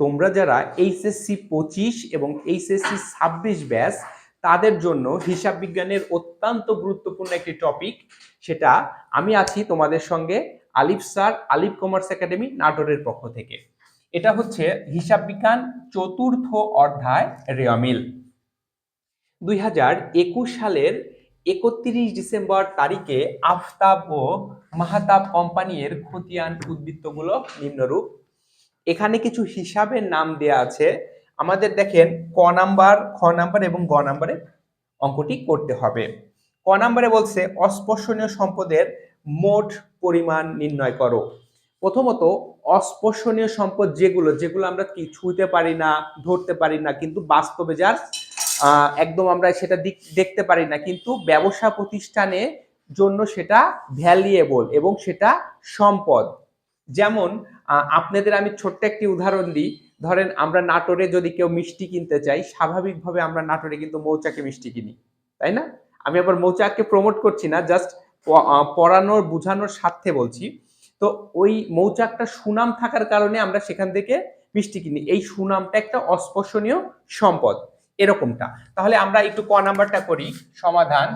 তোমরা যারা এইচএসসি পঁচিশ এবং এইচএসসি ছাব্বিশ ব্যাস, তাদের জন্য হিসাব বিজ্ঞানের অত্যন্ত গুরুত্বপূর্ণ একটি টপিক সেটা আমি আছি তোমাদের সঙ্গে আলিফ স্যার, আলিফ কমার্স একাডেমি নাটোরের পক্ষ থেকে। এটা হচ্ছে হিসাব বিজ্ঞান চতুর্থ অধ্যায় রেয়ামিল দুই হাজার একুশ সালের একত্রিশ ডিসেম্বর তারিখে আফতাব ও মাহাতাব কোম্পানির খতিয়ান উদ্বৃত্তগুলো নিম্নরূপ। এখানে কিছু হিসাবের নাম দেয়া আছে। আমাদের দেখেন, ক নাম্বার, খ নাম্বার এবং গ নাম্বারে অঙ্কটি করতে হবে। ক নাম্বারে বলছে, অস্পর্শনীয় সম্পদের মোট পরিমাণ নির্ণয় করো। প্রথমত, অস্পর্শনীয় সম্পদ যেগুলো যেগুলো আমরা কি ছুঁতে পারি না, ধরতে পারি না, কিন্তু বাস্তবে যার একদম আমরা সেটা দেখতে পারি না, কিন্তু ব্যবসা প্রতিষ্ঠানে জন্য সেটা ভ্যালিয়েবল এবং সেটা সম্পদ। যেমন আপনাদের আমি ছোট্ট একটি উদাহরণ দিই। ধরেন আমরা নাটোরে যদি কেউ মিষ্টি কিনতে চাই, স্বাভাবিকভাবে আমরা নাটোরে কিন্তু মৌচাকে মিষ্টি কিনি, তাই না? আমি আবার মৌচাককে প্রমোট করছি না জাস্ট পড়ানোর, বোঝানোর স্বার্থে বলছি। তো ওই মৌচাকটা সুনাম থাকার কারণে আমরা সেখান থেকে মিষ্টি কিনি। এই সুনামটা একটা অস্পর্শনীয় সম্পদ, এরকমটা। তাহলে আমরা একটু ক নাম্বারটা করি, সমাধান।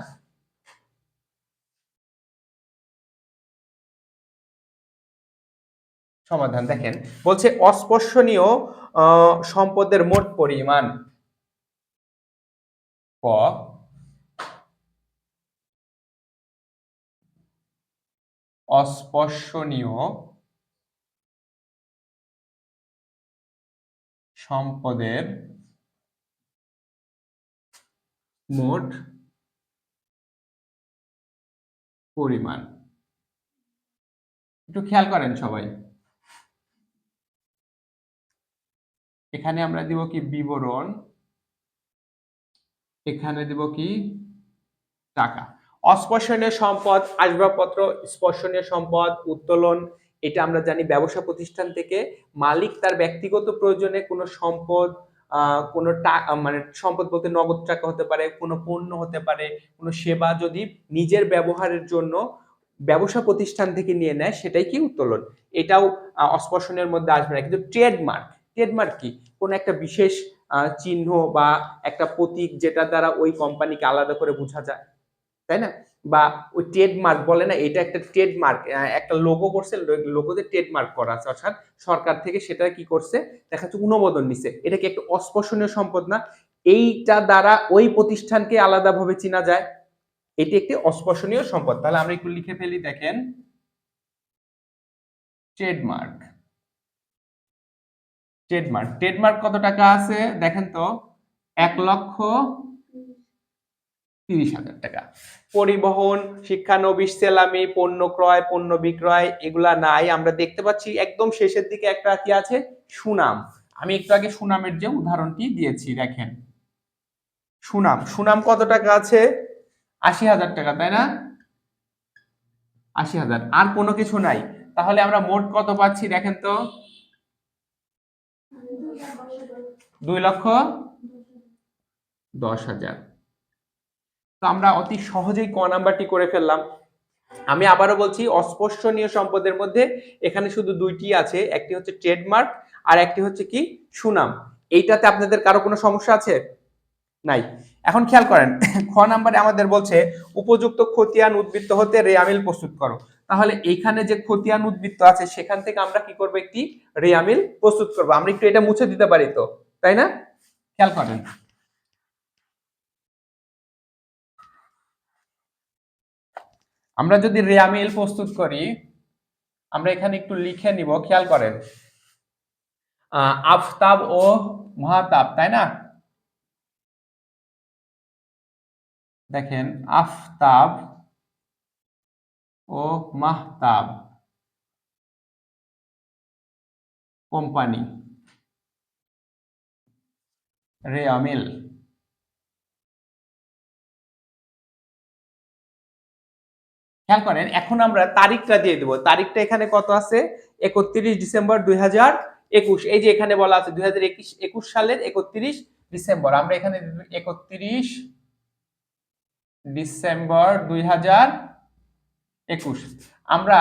সমাধান। দেখেন, বলছে অস্পর্শনীয় সম্পদের মোট পরিমাণ ক অস্পর্শনীয় সম্পদের মোট পরিমাণ। একটু খেয়াল করেন সবাই। এখানে আমরা দিব কি বিবরণ, এখানে দিব কি টাকা। অস্পর্শনীয় সম্পদ, আসবাবপত্র, স্পর্শনীয় সম্পদ, উত্তোলন, এটা আমরা জানি ব্যবসা প্রতিষ্ঠান থেকে মালিক তার ব্যক্তিগত প্রয়োজনে কোনো সম্পদ কোনো টাকা মানে সম্পদ বলতে নগদ টাকা হতে পারে, কোনো পণ্য হতে পারে, কোনো সেবা যদি নিজের ব্যবহারের জন্য ব্যবসা প্রতিষ্ঠান থেকে নিয়ে নেয়, সেটাই কি উত্তোলন। এটাও অস্পর্শনের মধ্যে আসবে না। কিন্তু ট্রেডমার্ক ট্রেডমার্ক কি? কোন একটা বিশেষ চিহ্ন বা একটা প্রতীক যেটা দ্বারা ওই কোম্পানিকে আলাদা করে বোঝা যায়, তাই না? বা ওই ট্রেডমার্ক বলে না, এটা একটা ট্রেডমার্ক একটা লোগো করছে লোগোতে ট্রেডমার্ক করা আছে, অর্থাৎ সরকার থেকে সেটা কি করছে? দেখা যাচ্ছে অনুমোদন নিছে। এটা কি একটা অস্পর্শনীয় সম্পদ না? এইটা দ্বারা ওই প্রতিষ্ঠানকে আলাদাভাবে চেনা যায়? এটি একটি অস্পর্শনীয় সম্পদ। তাহলে আমরা একটু লিখে ফেলি, দেখেন ট্রেডমার্ক ট্রেডমার্ক। ট্রেডমার্ক কত টাকা আছে? দেখেন তো, এক লক্ষ তিরিশ হাজার টাকা। পরিবহন, শিক্ষানবিশ, সেলামি, পণ্য ক্রয়, পণ্য বিক্রয়, এগুলা নাই। আমরা দেখতে পাচ্ছি একদম শেষের দিকে একটা কি আছে? সুনাম। আমি একটু আগে সুনামের যে উদাহরণটি দিয়েছি, দেখেন। সুনাম। সুনাম কত টাকা আছে? আশি হাজার টাকা, তাই না? আশি হাজার। আর কোনো কিছু নাই। তাহলে আমরা মোট কত পাচ্ছি, দেখেন তো? দুই লক্ষ দশ হাজার। তো আমরা অতি সহজেই ক নাম্বারটি করে ফেললাম। আমি আবারও বলছি, অস্পর্শনীয় সম্পদের মধ্যে এখানে শুধু দুইটি আছে, একটি হচ্ছে ট্রেডমার্ক আর একটি হচ্ছে কি সুনাম। এইটাতে আপনাদের কারও কোনো সমস্যা আছে? নাই। এখন খেয়াল করেন, খ নাম্বারে আমাদের বলছে, উপযুক্ত খতিয়ান উদ্বৃত্ত হতে রেয়ামিল প্রস্তুত করো। তাহলে এইখানে যে খতিয়ান উদ্বৃত্ত আছে সেখান থেকে আমরা কি করব একটি রেয়ামিল প্রস্তুত করব। আমরা একটু এটা মুছে দিতে পারি তো তাই না? খেয়াল করেন। আমরা যদি রেয়ামিল প্রস্তুত করি আমরা এখানে একটু লিখে নিব খেয়াল করেন। আহ, আফতাব ও মহাতাব তাই না? দেখেন আফতাব ও মাহতাব কোম্পানি রেয়ামিল খেয়াল করেন, এখন আমরা তারিখটা দিয়ে দেবো। তারিখটা এখানে কত আছে? একত্রিশ ডিসেম্বর দুই হাজার একুশ। এই যে এখানে বলা আছে দুই হাজার একুশ সালের একত্রিশ ডিসেম্বর। আমরা এখানে একত্রিশ ডিসেম্বর দুই হাজার একুশ। আমরা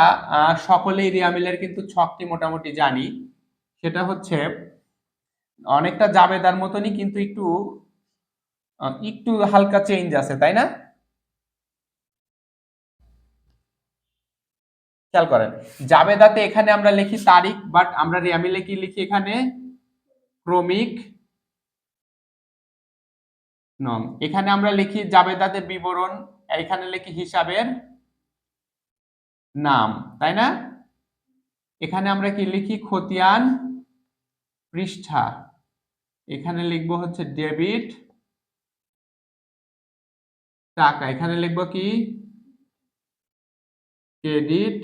সকলেই রিয়ামিলের কিন্তু ছকটি মোটামুটি জানি। সেটা হচ্ছে, অনেকটা জাবেদার মতনই কিন্তু একটু একটু হালকা চেঞ্জ আছে, তাই না? খেয়াল করেন, জাবেদাতে এখানে আমরা লিখি তারিখ বাট আমরা রিয়ামিলে কি লিখি এখানে? ক্রমিক নং। এখানে আমরা লিখি জাবেদাতে বিবরণ, এখানে লিখি হিসাবের নাম, তাই না? এখানে আমরা কি লিখি? খতিয়ান পৃষ্ঠা। এখানে লিখব হচ্ছে ডেবিট টাকা। এখানে লিখব কি? ক্রেডিট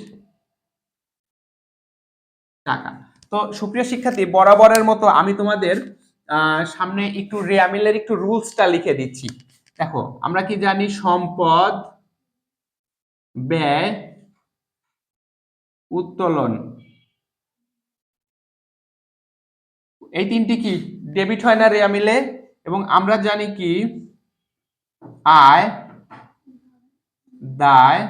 টাকা। তো সুপ্রিয় শিক্ষার্থী, বরাবরের মতো আমি তোমাদের সামনে একটু রেয়ামিলের একটু রুলসটা লিখে দিচ্ছি। দেখো, আমরা কি জানি? সম্পদ, ব্যয় উত্তোলন। এই তিনটি কি? ডেবিট হয় না রেয়ামিলে এবং আমরা জানি কি? আয়, দায়,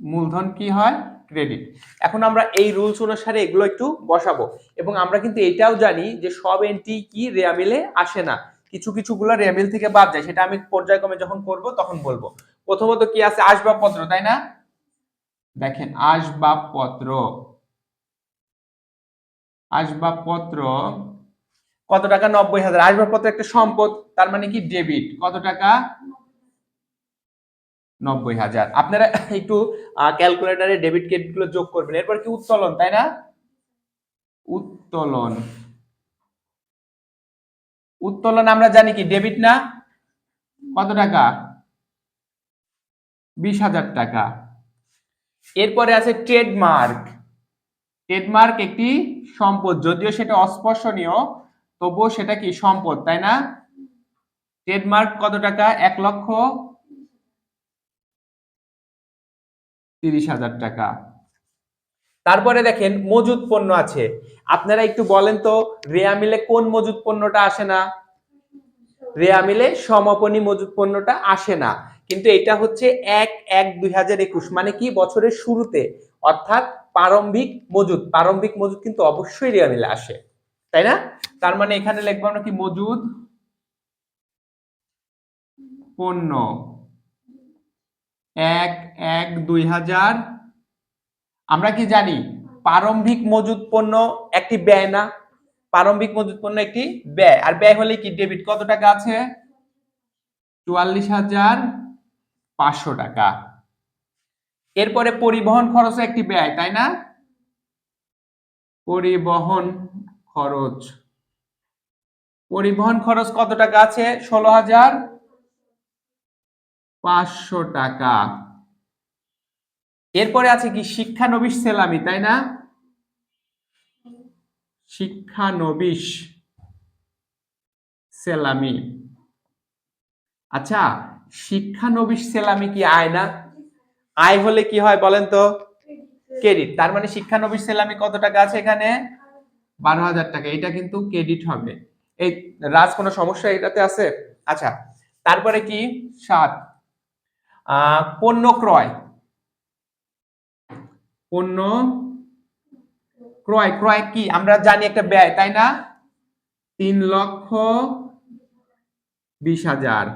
মূলধন কি হয়? ক্রেডিট। এখন আমরা এই রুলস অনুসারে এগুলো একটু বসাবো। এবং আমরা কিন্তু এটাও জানি যে সব এন্ট্রি কি রেয়ামিলে আসে না। কিছু কিছু গুলো রেয়ামিল থেকে বাদ যায়। সেটা আমি পর্যায়ক্রমে যখন করব তখন বলব। প্রথমত কি আছে? আসবাবপত্র, তাই না? দেখেন আসবাবপত্র। আসবাবপত্র কত টাকা? নব্বই হাজার। আসবাবপত্র একটা সম্পদ, তার মানে কি? ডেবিট। কত টাকা? নব্বই হাজার। আপনারা একটু ক্যালকুলেটারে ডেবিট ক্রেডিটগুলো যোগ করবেন। এরপর কি? উত্তোলন, তাই না? উত্তোলন। উত্তোলন আমরা জানি কি? ডেবিট না? কত টাকা? বিশ হাজার টাকা। এরপরে আছে ট্রেডমার্ক। ট্রেডমার্ক একটি সম্পদ, যদিও সেটা অস্পর্শনীয়, তবুও সেটা কি সম্পদ, তাই না? ট্রেডমার্ক কত টাকা? এক লক্ষ তিরিশ হাজার টাকা। তারপরে দেখেন মজুদ পণ্য আছে। আপনারা একটু বলেন তো, রেয়া মিলে কোন মজুদ পণ্যটা আসে না? রেয়া মিলে সমাপনী মজুদ পণ্যটা আসে না। কিন্তু এটা হচ্ছে এক এক দুই হাজার একুশ মানে কি বছরের শুরুতে, অর্থাৎ প্রারম্ভিক মজুদ প্রারম্ভিক মজুদ কিন্তু অবশ্যই রেয়া মিলে আসে, তাই না? তার মানে এখানে লিখব আমরা কি মজুদ? পণ্য এক এক দুই হাজার। আমরা কি জানি? প্রারম্ভিক মজুদ পণ্য একটি ব্যয় না, প্রারম্ভিক মজুদ পণ্য একটি ব্যয়, আর ব্যয় হলে কি ডেবিট কত টাকা আছে? চুয়াল্লিশ হাজার। পাঁচশো টাকা। এরপরে পরিবহন খরচ একটি ব্যয়, তাই না? পরিবহন খরচ। পরিবহন খরচ কত টাকা আছে? ষোলো হাজার পাঁচশো টাকা। এরপরে আছে কি? শিক্ষানবিশ সেলামি, তাই না? শিক্ষানবিশ সেলামি। আচ্ছা শিক্ষানবিশ সেলামি কি আয় না? আয় হলে কি হয় বলেন তো? ক্রেডিট তার মানে শিক্ষানবিশ সেলামি কত টাকা আছে এখানে? বারো হাজার টাকা। এটা কিন্তু ক্রেডিট হবে। এই রাজ কোনো সমস্যা এটাতে আছে? আচ্ছা তারপরে কি? সাত। পণ্য ক্রয়। পণ্য ক্রয়। ক্রয় কি? আমরা জানি একটা ব্যয়, তাই না? তিন লক্ষ বিশ হাজার।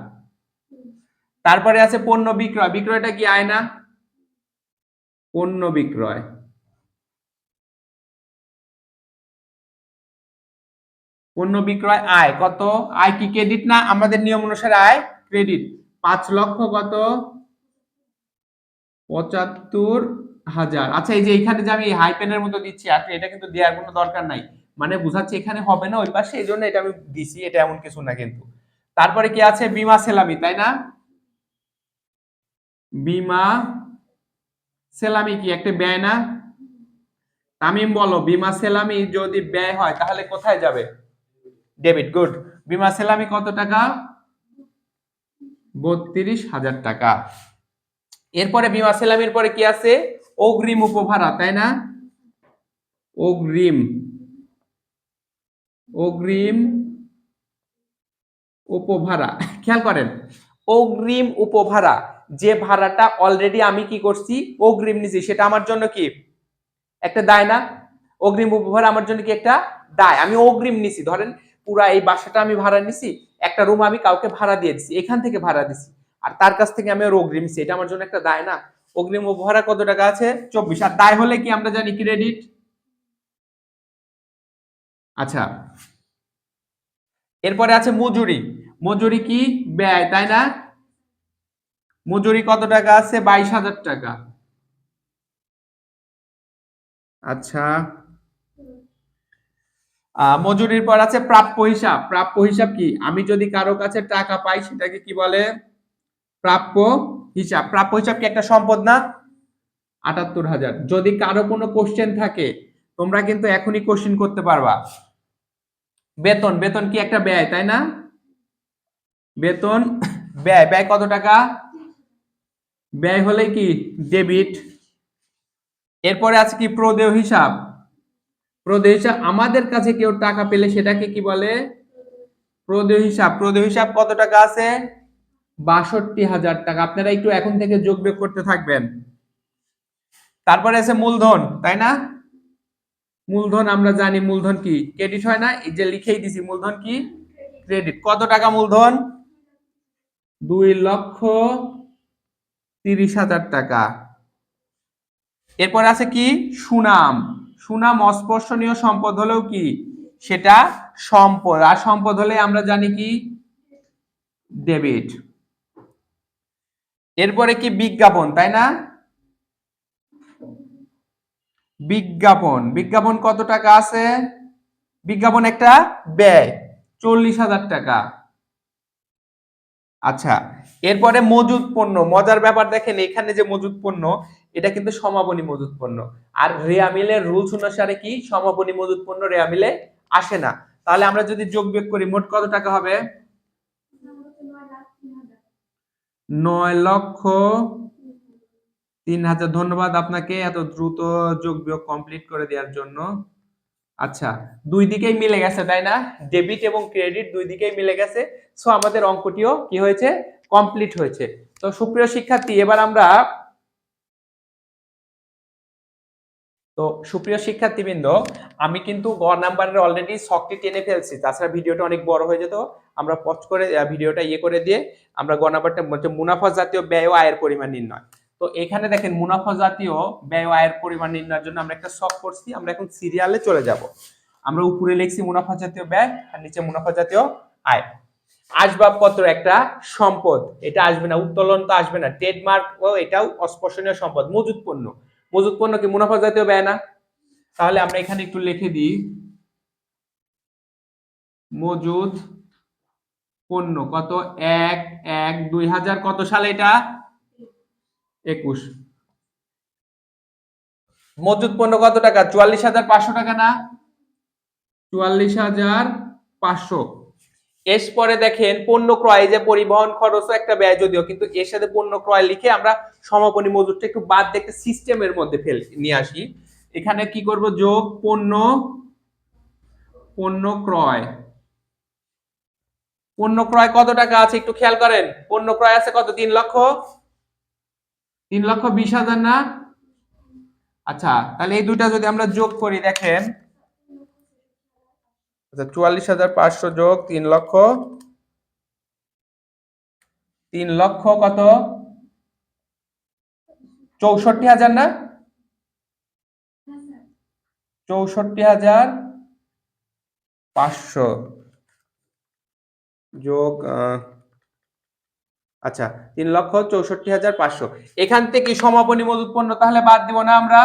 তারপরে আছে পণ্য বিক্রয়। বিক্রয়টা কি আয় না পণ্য বিক্রয়। পণ্য বিক্রয় আয় কত? আয় কি ক্রেডিট না? আমাদের নিয়ম অনুসারে আয় ক্রেডিট পাঁচ লক্ষ কত? পঁচাত্তর হাজার। আচ্ছা এই যে এখানে যে আমি হাই পেনের মতো দিচ্ছি, আর এটা কিন্তু দেওয়ার কোনো দরকার নাই। মানে বুঝাচ্ছি এখানে হবে না, ওই পাশে, এই জন্য এটা আমি দিছি, এটা এমন কিছু না কিন্তু। তারপরে কি আছে? বিমা সেলামি, তাই না? বিমা সেলামি কি? একটা ব্যয় না? তামিম বলো, বিমা সেলামি যদি ব্যয় হয়, তাহলে কোথায় যাবে? Debit, good. বিমা সেলামি কত টাকা? বত্রিশ হাজার টাকা। এরপরে বিমা সেলামির পরে কি আছে? অগ্রিম উপভাড়া, তাই না? অগ্রিম। অগ্রিম উপভাড়া। খেয়াল করেন। অগ্রিম উপভাড়া। যে ভাড়াটা অলরেডি আমি কি করছি? অগ্রিম নিছি। সেটা আমার জন্য কি? একটা দায় না? অগ্রিম উপহার আমার জন্য কি একটা দায়? আমি অগ্রিম নিছি। ধরেন পুরা এই বাসাটা আমি ভাড়া নিছি, একটা রুম আমি কাউকে ভাড়া দিয়ে দিছি, এখান থেকে ভাড়া দিছি। আর তার কাছ থেকে আমি অগ্রিম নিছি। এটা আমার জন্য একটা দায় না? অগ্রিম উপহার কত টাকা আছে? চব্বিশ। আর দায় হলে কি আমরা জানি ক্রেডিট আচ্ছা। এরপরে আছে মজুরি। মজুরি কি? ব্যয়, তাই না? মজুরি কত টাকা আছে? বাইশ হাজার টাকা। আচ্ছা। মজুরির পর আছে প্রাপ্য হিসাব। প্রাপ্য হিসাব কি? আমি যদি কারও কাছে টাকা পাই, সেটাকে কি বলে? প্রাপ্য হিসাব। প্রাপ্য হিসাব কি একটা সম্পদ না? আটাত্তর হাজার। যদি কারও কোনো কোশ্চেন থাকে, তোমরা কিন্তু এখনই কোশ্চেন করতে পারবা। বেতন। বেতন কি একটা ব্যয়, তাই না? বেতন ব্যয়। ব্যয় কত টাকা? ব্যয় হলে কি ডেবিট এরপরে আছে কি প্রদেয় হিসাব। প্রদেয় হিসাব, আমাদের কাছে কেউ টাকা পেলে সেটাকে কি বলে? প্রদেয় হিসাব। প্রদেয় হিসাব কত টাকা আছে? বাষট্টি হাজার টাকা। আপনারা একটু এখন থেকে যোগ বিয়োগ করতে থাকবেন। তারপরে আছে মূলধন, তাই না? মূলধন আমরা জানি, মূলধন কি? ক্রেডিট হয় না? এই যে লিখেই দিছি, মূলধন কি? ক্রেডিট কত টাকা মূলধন? দুই লক্ষ তিরিশ হাজার টাকা। এরপর আছে কি? সুনাম। সুনাম অস্পর্শনীয় সম্পদ হলেও কি? সেটা সম্পদ। আর সম্পদ হলে আমরা জানি কি? ডেবিট। এরপরে কি? বিজ্ঞাপন, তাই না? বিজ্ঞাপন। বিজ্ঞাপন কত টাকা আছে? বিজ্ঞাপন একটা ব্যয়, চল্লিশ হাজার টাকা। আচ্ছা এরপরে মজুদ পণ্য, মজার ব্যাপার দেখেন, এখানে যে মজুদ পণ্য, এটা কিন্তু সমাপনী মজুদ পণ্য। আর রেয়া মিলের রুলস অনুসারে কি সমাপনী মজুদ পণ্য রেয়া মিলে আসে না। তাহলে আমরা যদি যোগ বিয়োগ করি, মোট কত টাকা হবে? নয় লক্ষ তিন হাজার। ধন্যবাদ আপনাকে এত দ্রুত যোগ বিয়োগ কমপ্লিট করে দেওয়ার জন্য। আচ্ছা দুই দিকেই মিলে গেছে, তাই না? ডেবিট এবং ক্রেডিট দুই দিকেই মিলে গেছে। সো আমাদের অঙ্কটিও কি হয়েছে? কমপ্লিট হয়েছে। তো, সুপ্রিয় শিক্ষার্থী, এবার আমরা তো, সুপ্রিয় শিক্ষার্থীবৃন্দ, আমি কিন্তু গ নাম্বারের অলরেডি শখটি টেনে ফেলছি। তাছাড়া ভিডিওটা অনেক বড় হয়ে যেত। আমরা পজ করে ভিডিওটা ইয়ে করে দিয়ে আমরা গ নাম্বারটা মুনাফা জাতীয় ব্যয় ও আয়ের পরিমাণ নির্ণয়। তো এখানে দেখেন মুনাফা জাতীয় ব্যয় আয়ের পরিমাণ নির্ণয়ের জন্য আমরা একটা শখ করছি, আমরা এখন সিরিয়ালে চলে যাব। আমরা উপরে লিখছি মুনাফা জাতীয় ব্যয় আর নিচে মুনাফা জাতীয় আয়। আসবাবপত্র একটা সম্পদ, এটা আসবে না, উত্তোলন তো আসবে না ট্রেডমার্ক ও এটাও অস্পর্শনীয় সম্পদ, মজুদ পণ্য। মজুদ পণ্য কি মুনাফা জাতীয় ব্যয় না? তাহলে আমরা এখানে একটু লিখে দিই। মজুদ পণ্য কত? এক এক, দুই হাজার কত সালে এটা? একুশ। মজুদ পণ্য কত টাকা? চুয়াল্লিশ হাজার পাঁচশো টাকা না? চুয়াল্লিশ হাজার পাঁচশো। এর পরে দেখেন পণ্য ক্রয় যে পরিবহন খরচও একটা ব্যয় যদিও কিন্তু এর সাথে পণ্য ক্রয় লিখে আমরা সমাপনী মজুরটা একটু বাদ দেখতে সিস্টেমের মধ্যে ফেল নিয়ে আসি। এখানে কি করব? যোগ পণ্য পণ্য ক্রয়। পণ্য ক্রয় কত টাকা আছে একটু খেয়াল করেন? পণ্য ক্রয় আছে কত? তিন লক্ষ। তিন লক্ষ বিশ হাজার না? আচ্ছা তাহলে এই দুটা যদি আমরা যোগ করি, দেখেন। আচ্ছা চুয়াল্লিশ হাজার পাঁচশো যোগ তিন লক্ষ। তিন লক্ষ কত? চৌষট্টি হাজার না? চৌষট্টি হাজার পাঁচশো যোগ আচ্ছা তিন লক্ষ চৌষট্টি হাজার পাঁচশো। এখান থেকে সমাপনী মজুদ পণ্য তাহলে বাদ দিব না আমরা।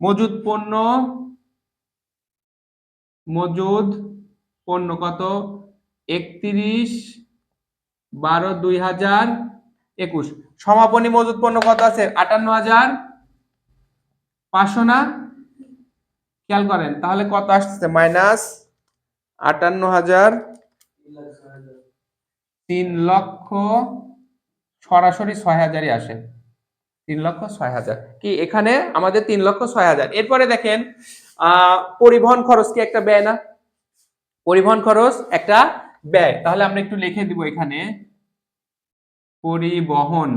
মজুদ পণ্য মজুদ পণ্য কত? একত্রিশ বারো দুই হাজার একুশ। সমাপনী মজুদ পণ্য কত আছে? আটান্ন হাজার পাঁচশো না? খেয়াল করেন, তাহলে কত আসছে মাইনাস আটান্ন হাজার তিন লক্ষ সরাসরি ছয় হাজারই আসে। তিন লক্ষ ছয় হাজার। কি, এখানে আমাদের তিন লক্ষ ছয় হাজার। এরপরে দেখেন পরিবহন খরচ কি একটা ব্যয় না? পরিবহন খরচ একটা ব্যয়। তাহলে আমরা একটু লিখে দিব এখানে, পরিবহন,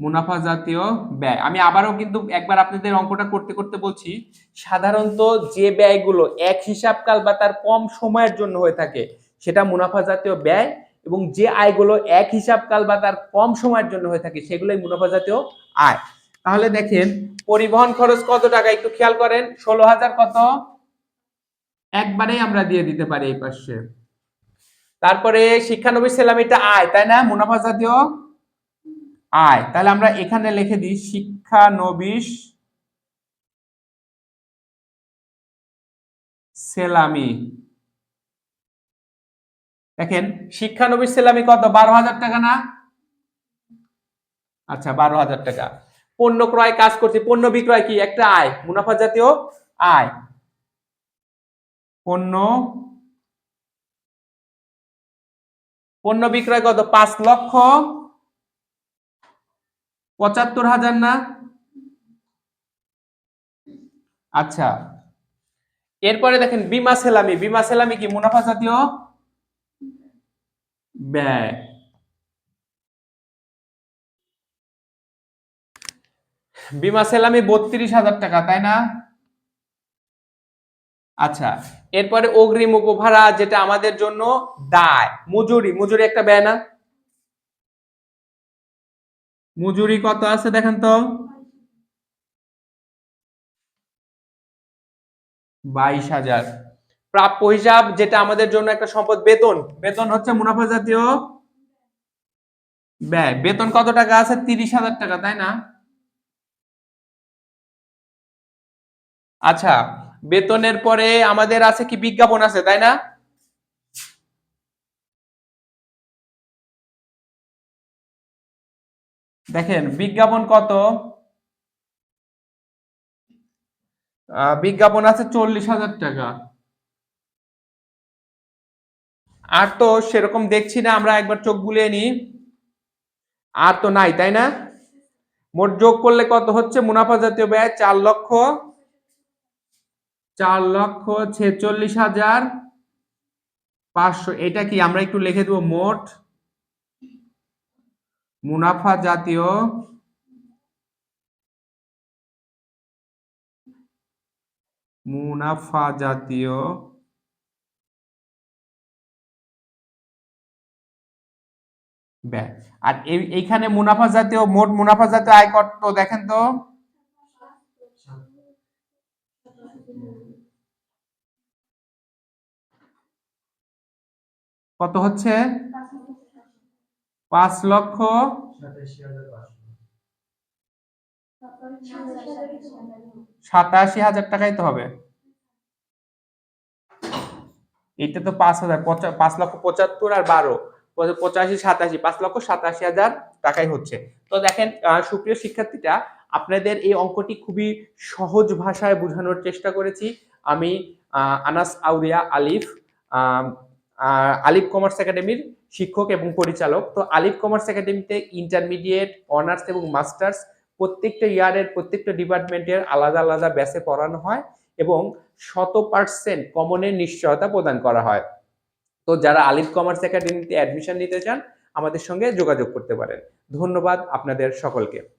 মুনাফা জাতীয় ব্যয়। আমি আবারও কিন্তু একবার আপনাদের অঙ্কটা করতে করতে বলছি, সাধারণত যে ব্যয়গুলো এক হিসাবকাল বা তার কম সময়ের জন্য হয়ে থাকে সেটা মুনাফা জাতীয় ব্যয় এবং যে আয়গুলো এক হিসাবকাল বা তার কম সময়ের জন্য হয়ে থাকে সেগুলোই মুনাফা জাতীয় আয়। তাহলে দেখেন, পরিবহন খরচ কত টাকা একটু খেয়াল করেন? ষোলো হাজার কত? একবারেই আমরা দিয়ে দিতে পারি এই পাশে। তারপরে শিক্ষানবিশ সেলামিটা আয়, তাই না? মুনাফা জাতীয় আয়। তাহলে আমরা এখানে লিখে দিই, শিক্ষানবিশ সেলামি। দেখেন শিক্ষানবিশ সেলামি কত? বারো হাজার টাকা না? আচ্ছা বারো হাজার টাকা। পণ্য ক্রয় কাজ করছি, পণ্য বিক্রয় কি? একটা আয়, মুনাফা জাতীয় আয়। পণ্য পণ্য বিক্রয় কত? পাঁচ লক্ষ পঁচাত্তর হাজার না? আচ্ছা এরপরে দেখেন, বিমা সেলামি। বিমা সেলামি কি? মুনাফা জাতীয় ব্যয়। বিমা সেলামি বত্রিশ হাজার টাকা, তাই না? আচ্ছা এরপরে অগ্রিম উপভাড়া যেটা আমাদের জন্য দায়। মজুরি মজুরি একটা ব্যয় না? মজুরি কত আছে দেখেন তো? বাইশ হাজার। প্রাপ্য হিসাব, যেটা আমাদের জন্য একটা সম্পদ, বেতন। বেতন হচ্ছে মুনাফা জাতীয় ব্যয়। বেতন কত টাকা আছে? তিরিশ হাজার টাকা, তাই না? আচ্ছা বেতনের পরে আমাদের আছে কি বিজ্ঞাপন আছে, তাই না? দেখেন, বিজ্ঞাপন কত? বিজ্ঞাপন আছে চল্লিশ হাজার টাকা। আর তো সেরকম দেখছি না, আমরা একবার চোখ বুলিয়ে নি আর তো নাই, তাই না? মোট যোগ করলে কত হচ্ছে? মুনাফা জাতীয় ব্যয় চার লক্ষ চার লক্ষ ছেচল্লিশ হাজার পাঁচশো। এটা কি? আমরা একটু লিখে দেবো, মোট মুনাফা জাতীয় মুনাফা জাতীয় ব্যয় আর এই- এইখানে মুনাফা জাতীয়, মোট মুনাফা জাতীয় আয় কত দেখেন তো? কত হচ্ছে? পাঁচ লক্ষ। সাতাশি হাজার টাকাই তো হবে। এটা তো পাঁচ হাজার পাঁচ লক্ষ পঁচাত্তর আর বারো। পঁচাশি, সাতাশি, পাঁচ লক্ষ সাতাশি হাজার টাকাই হচ্ছে। তো দেখেন সুপ্রিয় শিক্ষার্থীরা, আপনাদের এই অঙ্কটি খুবই সহজ ভাষায় বোঝানোর চেষ্টা করেছি। আমি আনাস আউরিয়া আলিফ আলিফ কমার্স একাডেমির শিক্ষক এবং পরিচালক। তো আলিফ কমার্স একাডেমিতে ইন্টারমিডিয়েট, অনার্স এবং মাস্টার্স প্রত্যেকটা ইয়ারের, প্রত্যেকটা ডিপার্টমেন্টের আলাদা আলাদা ব্যাচে পড়ানো হয় এবং শত পার্সেন্ট কমনের নিশ্চয়তা প্রদান করা হয়। তো যারা আলিফ কমার্স একাডেমিতে অ্যাডমিশন নিতে চান, আমাদের সঙ্গে যোগাযোগ করতে পারেন। ধন্যবাদ আপনাদের সকলকে।